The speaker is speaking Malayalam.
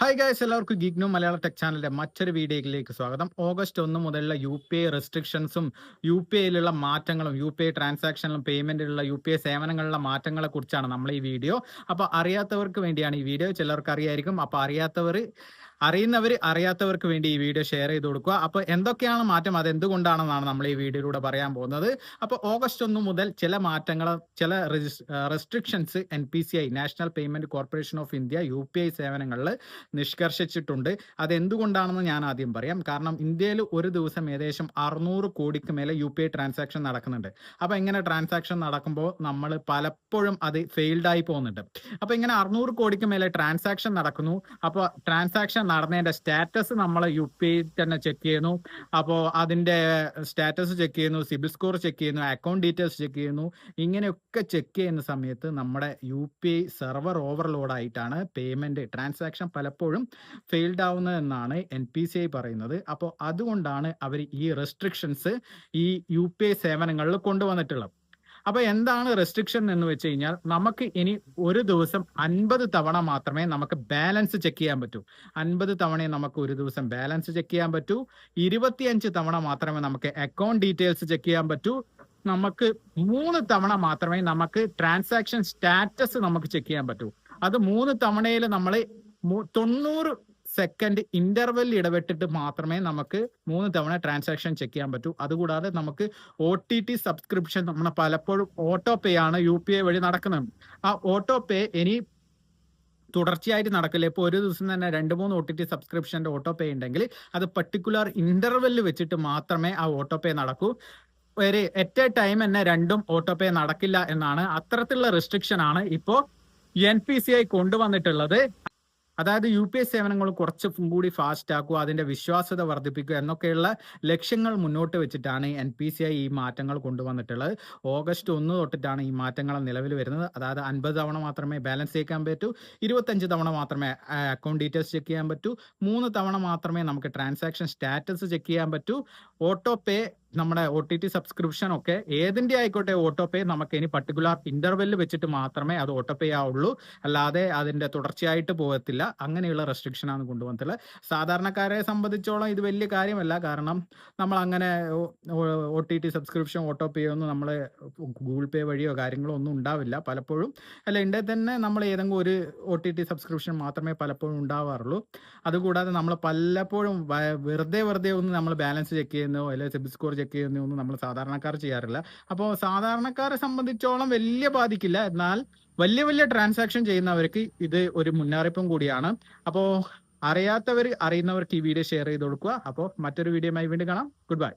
ഹായ് ഗായ്സ് എല്ലാവർക്കും ഗിഗ്നു മലയാള ടെക് ചാനലിന്റെ മറ്റൊരു വീഡിയോയിലേക്ക് സ്വാഗതം. ഓഗസ്റ്റ് ഒന്ന് മുതലുള്ള യു പി ഐ റെസ്ട്രിക്ഷൻസും യു പി ഐയിലുള്ള മാറ്റങ്ങളും യു പി ഐ ട്രാൻസാക്ഷനിലും പേയ്മെന്റിലുള്ള യു പി ഐ സേവനങ്ങളിലുള്ള മാറ്റങ്ങളെ കുറിച്ചാണ് നമ്മൾ ഈ വീഡിയോ. അപ്പോൾ അറിയാത്തവർക്ക് വേണ്ടിയാണ് ഈ വീഡിയോ. ചിലർക്ക് അറിയായിരിക്കും. അപ്പോൾ അറിയാത്തവർ അറിയുന്നവർ അറിയാത്തവർക്ക് വേണ്ടി ഈ വീഡിയോ ഷെയർ ചെയ്ത് കൊടുക്കുക. അപ്പോൾ എന്തൊക്കെയാണ് മാറ്റം? അത് എന്തുകൊണ്ടാണെന്നാണ് നമ്മൾ ഈ വീഡിയോയിലൂടെ പറയാൻ പോകുന്നത്. അപ്പോൾ ഓഗസ്റ്റ് ഒന്ന് മുതൽ ചില മാറ്റങ്ങൾ ചില restrictions N P C I national payment corporation of India U P I സേവനങ്ങളിൽ നിഷ്കർഷിച്ചിട്ടുണ്ട്. അത് എന്തുകൊണ്ടാണെന്ന് ഞാൻ ആദ്യം പറയാം. കാരണം ഇന്ത്യയിൽ ഒരു ദിവസം ഏകദേശം അറുന്നൂറ് കോടിക്ക് മേലെ യു പി ഐ ട്രാൻസാക്ഷൻ നടക്കുന്നുണ്ട്. അപ്പോൾ ഇങ്ങനെ ട്രാൻസാക്ഷൻ നടക്കുമ്പോൾ നമ്മൾ പലപ്പോഴും അത് ഫെയിൽഡ് ആയി പോകുന്നുണ്ട്. അപ്പോൾ ഇങ്ങനെ അറുന്നൂറ് കോടിക്ക് മേലെ ട്രാൻസാക്ഷൻ നടക്കുന്നു. അപ്പോൾ ട്രാൻസാക്ഷൻ നടന്നതിന്റെ സ്റ്റാറ്റസ് നമ്മൾ യു പി തന്നെ ചെക്ക് ചെയ്യുന്നു. അപ്പോൾ അതിന്റെ സ്റ്റാറ്റസ് ചെക്ക് ചെയ്യുന്നു സിബിൽ സ്കോർ ചെക്ക് ചെയ്യുന്നു അക്കൗണ്ട് ഡീറ്റെയിൽസ് ചെക്ക് ചെയ്യുന്നു. ഇങ്ങനെയൊക്കെ ചെക്ക് ചെയ്യുന്ന സമയത്ത് നമ്മുടെ U P I server overload ആയിട്ടാണ് പേയ്മെന്റ് ട്രാൻസാക്ഷൻ പലപ്പോഴും ഫെയിൽഡ് ആവുന്നതെന്നാണ് എൻ പി സി ഐ പറയുന്നത്. അപ്പോൾ അതുകൊണ്ടാണ് അവർ ഈ റെസ്ട്രിക്ഷൻസ് ഈ യു പി ഐ സേവനങ്ങളിൽ കൊണ്ടുവന്നിട്ടുള്ളത്. അപ്പൊ എന്താണ് റെസ്ട്രിക്ഷൻ എന്ന് വെച്ച് കഴിഞ്ഞാൽ നമുക്ക് ഇനി ഒരു ദിവസം അൻപത് തവണ മാത്രമേ നമുക്ക് ബാലൻസ് ചെക്ക് ചെയ്യാൻ പറ്റൂ. അൻപത് തവണയെ നമുക്ക് ഒരു ദിവസം ബാലൻസ് ചെക്ക് ചെയ്യാൻ പറ്റൂ. ഇരുപത്തിയഞ്ച് തവണ മാത്രമേ നമുക്ക് അക്കൗണ്ട് ഡീറ്റെയിൽസ് ചെക്ക് ചെയ്യാൻ പറ്റൂ. നമുക്ക് മൂന്ന് തവണ മാത്രമേ നമുക്ക് ട്രാൻസാക്ഷൻ സ്റ്റാറ്റസ് നമുക്ക് ചെക്ക് ചെയ്യാൻ പറ്റൂ. അത് മൂന്ന് തവണയിൽ നമ്മൾ തൊണ്ണൂറ് സെക്കൻഡ് ഇന്റർവെൽ ഇടപെട്ടിട്ട് മാത്രമേ നമുക്ക് മൂന്ന് തവണ ട്രാൻസാക്ഷൻ ചെക്ക് ചെയ്യാൻ പറ്റൂ. അതുകൂടാതെ നമുക്ക് ഒ ടി ടി സബ്സ്ക്രിപ്ഷൻ നമ്മൾ പലപ്പോഴും ഓട്ടോ പേ ആണ് യു പി ഐ വഴി നടക്കുന്നത്. ആ ഓട്ടോ പേ ഇനി തുടർച്ചയായിട്ട് നടക്കില്ല. ഇപ്പോൾ ഒരു ദിവസം തന്നെ രണ്ട് മൂന്ന് ഒ ടി ടി സബ്സ്ക്രിപ്ഷന്റെ ഓട്ടോ പേ ഉണ്ടെങ്കിൽ അത് പർട്ടിക്കുലർ ഇന്റർവെല്ലിൽ വെച്ചിട്ട് മാത്രമേ ആ ഓട്ടോ പേ നടക്കൂ. ഒരു എറ്റ് എ ടൈം തന്നെ രണ്ടും ഓട്ടോ പേ നടക്കില്ല എന്നാണ് അത്തരത്തിലുള്ള റെസ്ട്രിക്ഷൻ ആണ് ഇപ്പോൾ എൻ പി സി ഐ കൊണ്ടുവന്നിട്ടുള്ളത്. അതായത് യു പി ഐ സേവനങ്ങൾ കുറച്ച് കൂടി ഫാസ്റ്റ് ആക്കുക അതിന്റെ വിശ്വാസ്യത വർദ്ധിപ്പിക്കുക എന്നൊക്കെയുള്ള ലക്ഷ്യങ്ങൾ മുന്നോട്ട് വെച്ചിട്ടാണ് എൻ പി സി ഐ ഈ മാറ്റങ്ങൾ കൊണ്ടുവന്നിട്ടുള്ളത്. ഓഗസ്റ്റ് ഒന്ന് തൊട്ടിട്ടാണ് ഈ മാറ്റങ്ങൾ നിലവിൽ വരുന്നത്. അതായത് അൻപത് തവണ മാത്രമേ ബാലൻസ് ചെയ്യാൻ പറ്റൂ ഇരുപത്തഞ്ച് തവണ മാത്രമേ അക്കൗണ്ട് ഡീറ്റെയിൽസ് ചെക്ക് ചെയ്യാൻ പറ്റൂ മൂന്ന് തവണ മാത്രമേ നമുക്ക് ട്രാൻസാക്ഷൻ സ്റ്റാറ്റസ് ചെക്ക് ചെയ്യാൻ പറ്റൂ. ഓട്ടോ പേ നമ്മുടെ ഒ ടി ടി സബ്സ്ക്രിപ്ഷൻ ഒക്കെ ഏതിന്റെ ആയിക്കോട്ടെ ഓട്ടോ പേ നമുക്ക് ഇനി പർട്ടിക്കുലർ ഇന്റർവെൽ വെച്ചിട്ട് മാത്രമേ അത് ഓട്ടോ പേ ആവുള്ളൂ. അല്ലാതെ അതിന്റെ തുടർച്ചയായിട്ട് പോകത്തില്ല. അങ്ങനെയുള്ള റെസ്ട്രിക്ഷൻ ആണ് കൊണ്ടുവന്നിട്ടുള്ളത്. സാധാരണക്കാരെ സംബന്ധിച്ചോളം ഇത് വലിയ കാര്യമല്ല. കാരണം നമ്മൾ അങ്ങനെ O T T subscription auto pay ഒന്നും നമ്മൾ ഗൂഗിൾ പേ വഴിയോ കാര്യങ്ങളോ ഒന്നും ഉണ്ടാവില്ല. പലപ്പോഴും അല്ല ഇന്ത്യയിൽ തന്നെ നമ്മൾ ഏതെങ്കിലും ഒരു ഒ ടി ടി സബ്സ്ക്രിപ്ഷൻ മാത്രമേ പലപ്പോഴും ഉണ്ടാവാറുള്ളൂ. അതുകൂടാതെ നമ്മൾ പലപ്പോഴും വെറുതെ വെറുതെ ഒന്ന് നമ്മൾ ബാലൻസ് ചെക്ക് ചെയ്യുന്നോ അല്ലെങ്കിൽ സിബിൽ സ്കോർ ചെക്ക് ചെയ്യുന്നൊന്നും നമ്മൾ സാധാരണക്കാർ ചെയ്യാറില്ല. അപ്പോൾ സാധാരണക്കാരെ സംബന്ധിച്ചോളം വലിയ ബാധിക്കില്ല. എന്നാൽ വലിയ വലിയ ട്രാൻസാക്ഷൻ ചെയ്യുന്നവർക്ക് ഇത് ഒരു മുന്നറിയിപ്പും കൂടിയാണ്. അപ്പോൾ അറിയാത്തവർ അറിയുന്നവർക്ക് ഈ വീഡിയോ ഷെയർ ചെയ്ത് കൊടുക്കുക. അപ്പോൾ മറ്റൊരു വീഡിയോയുമായി വീണ്ടും കാണാം. Good bye